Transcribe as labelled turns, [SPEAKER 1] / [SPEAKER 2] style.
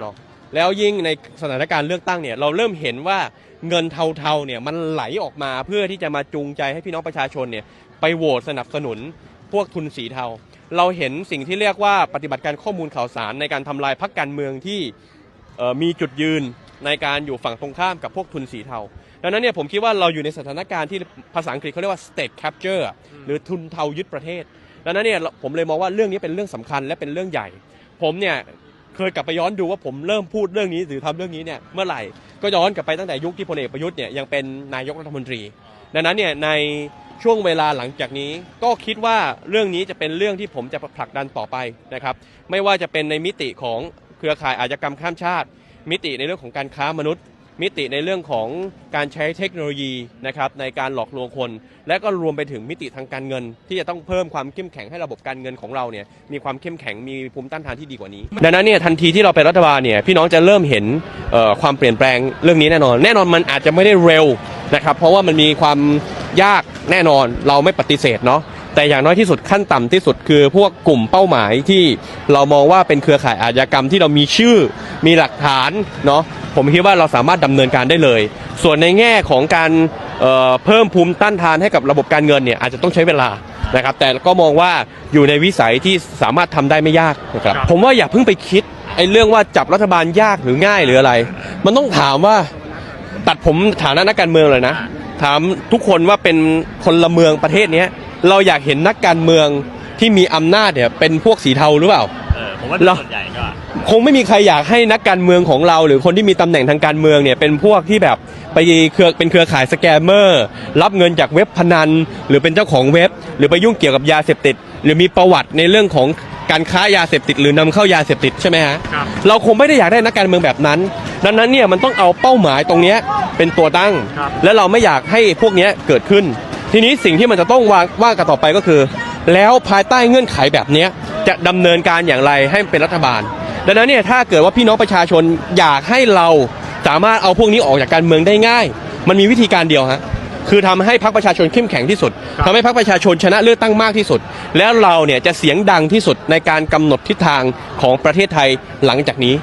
[SPEAKER 1] เนาะแล้วยิ่งในสถานการณ์เลือกตั้งเนี่ยเราเริ่มเห็นว่าเงินเทาๆเนี่ยมันไหลออกมาเพื่อที่จะมาจูงใจให้พี่น้องประชาชนเนี่ยไปโหวตสนับสนุนพวกทุนสีเทา เราเห็นสิ่งที่เรียกว่าปฏิบัติการข้อมูลข่าวสารในการทำลายพรรคการเมืองที่มีจุดยืนในการอยู่ฝั่งตรงข้ามกับพวกทุนสีเทาดังนั้นเนี่ยผมคิดว่าเราอยู่ในสถานการณ์ที่ภาษาอังกฤษเขาเรียกว่า state capture หรือทุนเทายึดประเทศดังนั้นเนี่ยผมเลยมองว่าเรื่องนี้เป็นเรื่องสำคัญและเป็นเรื่องใหญ่ ผมเนี่ย เคยกลับไปย้อนดูว่าผมเริ่มพูดเรื่องนี้หรือทำเรื่องนี้เนี่ยเมื่อไหร่ก็ย้อนกลับไปตั้งแต่ยุคที่พลเอกประยุทธ์เนี่ยยังเป็นนายกรัฐมนตรี ดังนั้นเนี่ยในช่วงเวลาหลังจากนี้ก็คิดว่าเรื่องนี้จะเป็นเรื่องที่ผมจะผลักดันต่อไปนะครับ ไม่ว่าจะเป็นในมิติของเครือข่ายอาชญากรรมข้ามชาติ มิติในเรื่องของการค้ามนุษย์ มิติในเรื่องของการใช้เทคโนโลยีนะครับในการหลอกลวงคน และก็รวมไปถึงมิติทางการเงิน ที่จะต้องเพิ่มความเข้มแข็งให้ระบบการเงินของเราเนี่ยมีความเข้มแข็งมีภูมิต้านทานที่ดีกว่านี้ ดังนั้นเนี่ยทันทีที่เราเป็นรัฐบาลเนี่ยพี่น้องจะเริ่มเห็นความเปลี่ยนแปลงเรื่องนี้แน่นอน แน่นอนมันอาจจะไม่ได้เร็วนะครับเพราะว่ามันมีความยากแน่นอนเราไม่ปฏิเสธเนาะ แต่อย่างน้อยที่สุดขั้นต่ำที่สุดคือพวกกลุ่มเป้าหมายที่เรามองว่าเป็นเครือข่ายอาชญากรรมที่เรามีชื่อมีหลักฐานเนาะผมคิดว่าเราสามารถดำเนินการได้เลย ส่วนในแง่ของการเอ่อเพิ่มภูมิต้านทานให้กับระบบการเงินเนี่ยอาจจะต้องใช้เวลานะครับ แต่ก็มองว่าอยู่ในวิสัยที่สามารถทำได้ไม่ยากนะครับผมว่าอย่าเพิ่งไปคิดไอ้เรื่องว่าจับรัฐบาลยากหรือง่ายหรืออะไร มันต้องถามว่าตัดผมฐานะนักการเมืองเลยนะ ถามทุกคนว่าเป็นคนละเมืองประเทศเนี้ย เราอยากเห็นนักการเมืองที่มีอำนาจเนี่ยเป็นพวกสีเทาหรือเปล่า
[SPEAKER 2] เออผมว่า
[SPEAKER 1] เรา
[SPEAKER 2] ส่วนใหญ่ก็
[SPEAKER 1] คงไม่มีใครอยากให้นักการเมืองของเรา หรือคนที่มีตำแหน่งทางการเมืองเนี่ยเป็นพวกที่แบบไปเครือเป็นเครือข่ายสแกมเมอร์ รับเงินจากเว็บพนัน หรือเป็นเจ้าของเว็บ หรือไปยุ่งเกี่ยวกับยาเสพติด หรือมีประวัติในเรื่องของการค้ายาเสพติด หรือนำเข้ายาเสพติดใช่ไหมฮะ
[SPEAKER 2] ครับ
[SPEAKER 1] เราคงไม่ได้อยากได้นักการเมืองแบบนั้น ดังนั้นเนี่ยมันต้องเอาเป้าหมายตรงเนี้ยเป็นตัวตั้ง
[SPEAKER 2] ครับ
[SPEAKER 1] และเราไม่อยากให้พวกเนี้ยเกิดขึ้น ทีนี้สิ่งที่มันจะต้องวางว่ากันต่อไปก็คือ แล้วภายใต้เงื่อนไขแบบเนี้ยจะดำเนินการอย่างไรให้เป็นรัฐบาล ดังนั้นเนี่ยถ้าเกิดว่าพี่น้องประชาชนอยากให้เราสามารถเอาพวกนี้ออกจากการเมืองได้ง่าย มันมีวิธีการเดียวฮะคือทำให้พรรคประชาชนเข้มแข็งที่สุดทำให้พรรคประชาชนชนะเลือกตั้งมากที่สุด แล้วเราเนี่ยจะเสียงดังที่สุดในการกำหนดทิศทางของประเทศไทยหลังจากนี้